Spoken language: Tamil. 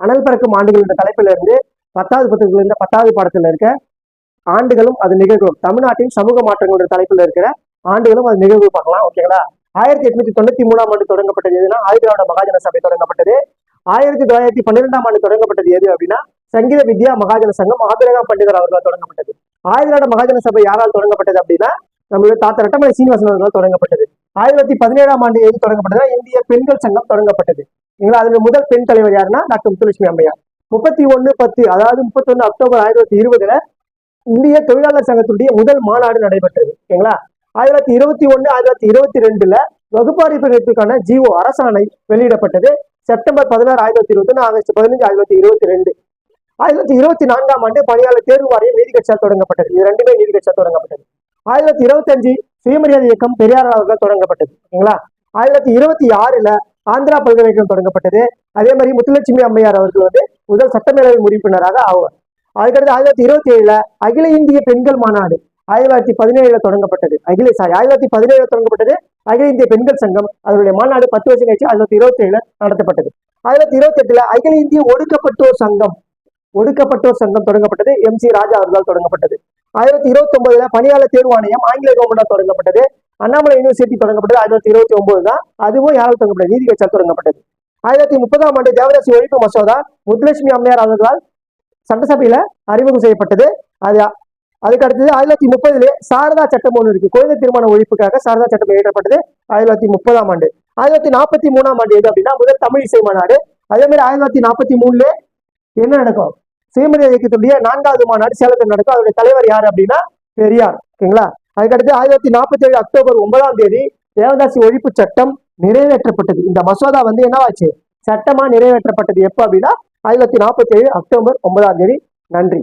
அனல் பறக்கும் ஆண்டுகள் என்ற தலைப்பிலிருந்து பத்தாவது புத்தகத்துல இருந்த பத்தாவது பாடத்தில் இருக்க ஆண்டுகளும் அது நிகழ்வுகளும் தமிழ்நாட்டின் சமூக மாற்றங்கள் என்ற தலைப்பில் இருக்கிற ஆண்டுகளும் அது நிகழ்வு பார்க்கலாம் ஓகேங்களா ஆயிரத்தி எட்நூத்தி தொண்ணூத்தி மூணாம் ஆண்டு தொடங்கப்பட்டது எதுனா? ஆயுதிராவிட மகாஜன சபை தொடங்கப்பட்டது. ஆயிரத்தி தொள்ளாயிரத்தி பன்னிரெண்டாம் ஆண்டு தொடங்கப்பட்டது எது அப்படின்னா சங்கீத வித்யா மகாஜன சங்கம் ஆபிரகா பண்டிதர் அவர்களால் தொடங்கப்பட்டது. ஆயுதிராவிட மகாஜன சபை யாரால் தொடங்கப்பட்டது அப்படின்னா நம்மளுடைய தாத்தா ரட்டமலை சீனிவாசன் அவர்களால் தொடங்கப்பட்டது. ஆயிரத்தி தொள்ளாயிரத்தி பதினேழாம் ஆண்டு எது தொடங்கப்பட்டதுன்னா இந்திய பெண்கள் சங்கம் தொடங்கப்பட்டது. சரிங்களா அதுல முதல் பெண் தலைவர் யாருன்னா டாக்டர் முத்துலட்சுமி அம்மையார். முப்பத்தி ஒன்று பத்து அதாவது முப்பத்தொன்னு அக்டோபர் ஆயிரத்தி தொள்ளாயிரத்தி இருபதுல இந்திய தொழிலாளர் சங்கத்துடைய முதல் மாநாடு நடைபெற்றது. ஓகேங்களா? ஆயிரத்தி தொள்ளாயிரத்தி இருபத்தி ஒன்று ஆயிரத்தி தொள்ளாயிரத்தி இருபத்தி ரெண்டுல வகுப்பாரி பிரிவுக்கான ஜிஓ அரசாணை வெளியிடப்பட்டது. செப்டம்பர் பதினாறு ஆயிரத்தி தொள்ளாயிரத்தி இருபத்தி ஒன்று ஆகஸ்ட் பதினஞ்சு ஆயிரத்தி இருபத்தி ரெண்டு. ஆயிரத்தி தொள்ளாயிரத்தி இருபத்தி நான்காம் ஆண்டு பணியாளர் தேர்வு வாரியம் நீதி கட்சியால் தொடங்கப்பட்டது. இது ரெண்டுமே நீதி கட்சியால் தொடங்கப்பட்டது. ஆயிரத்தி தொள்ளாயிரத்தி இருபத்தஞ்சு சுயமரியாதை இயக்கம் பெரியார் அவர்கள் தொடங்கப்பட்டது. ஓகேங்களா? ஆயிரத்தி தொள்ளாயிரத்தி இருபத்தி ஆறுல ஆந்திரா பல்கலைக்கழகம் தொடங்கப்பட்டது. அதே மாதிரி முத்துலட்சுமி அம்மையார் அவர்கள் வந்து முதல் சட்டமேலவை உறுப்பினராக ஆவார். அதுக்கடுத்து ஆயிரத்தி தொள்ளாயிரத்தி இருபத்தி ஏழுல அகில இந்திய பெண்கள் மாநாடு ஆயிரத்தி தொள்ளாயிரத்தி பதினேழுல தொடங்கப்பட்டது. அகில சாரி ஆயிரத்தி தொள்ளாயிரத்தி பதினேழுல தொடங்கப்பட்டது அகில இந்திய பெண்கள் சங்கம். அதனுடைய மாநாடு பத்து வருஷம் கழிச்சு ஆயிரத்தி தொள்ளாயிரத்தி இருபத்தி ஏழுல நடத்தப்பட்டது. ஆயிரத்தி தொள்ளாயிரத்தி இருபத்தி எட்டுல அகில இந்திய ஒடுக்கப்பட்டோர் சங்கம் ஒடுக்கப்பட்டோர் சங்கம் தொடங்கப்பட்டது. எம் சி ராஜா அவர்களால் தொடங்கப்பட்டது. ஆயிரத்தி இருபத்தி ஒன்பதுல பணியாளர் தேர்வாணையம் ஆங்கில கவர்மெண்டால் தொடங்கப்பட்டது. அண்ணாமலை யூனிவர்சிட்டி தொடங்கப்பட்டது ஆயிரத்தி இருபத்தி ஒன்பது தான். அதுவும் யாரால் தொடங்கப்பட்டது? நீதி கட்சியால் தொடங்கப்பட்டது. ஆயிரத்தி முப்பதாம் ஆண்டு தேவதாசி ஒழிப்பு மசோதா முத்துலட்சுமி அம்மையார் அவர்களால் சட்டசபையில அறிமுகம் செய்யப்பட்டது. அது அதுக்கு அடுத்தது ஆயிரத்தி தொள்ளாயிரத்தி முப்பதுல சாரதா சட்டம் ஒன்று இருக்கு. குழந்தை திருமண ஒழிப்புக்காக சாரதா சட்டம் இயற்றப்பட்டது ஆயிரத்தி தொள்ளாயிரத்தி முப்பதாம் ஆண்டு. ஆயிரத்தி தொள்ளாயிரத்தி நாற்பத்தி மூணாம் ஆண்டு எது அப்படின்னா முதல் தமிழ் இசை மாநாடு. அதே மாதிரி ஆயிரத்தி தொள்ளாயிரத்தி நாற்பத்தி மூணுல என்ன நடக்கும்? சுயமரியாதை இயக்கத்துடைய நான்காவது மாநாடு சேலத்தில் நடக்கும். அதோட தலைவர் யார் அப்படின்னா பெரியார். ஓகேங்களா? அதுக்கடுத்து ஆயிரத்தி நாற்பத்தி ஏழு அக்டோபர் ஒன்பதாம் தேதி தேவதாசி ஒழிப்பு சட்டம் நிறைவேற்றப்பட்டது. இந்த மசோதா வந்து என்னவாச்சு சட்டமா நிறைவேற்றப்பட்டது. எப்போ அப்படின்னா ஆயிரத்தி நாற்பத்தி ஏழு அக்டோபர் ஒன்பதாம் தேதி. நன்றி.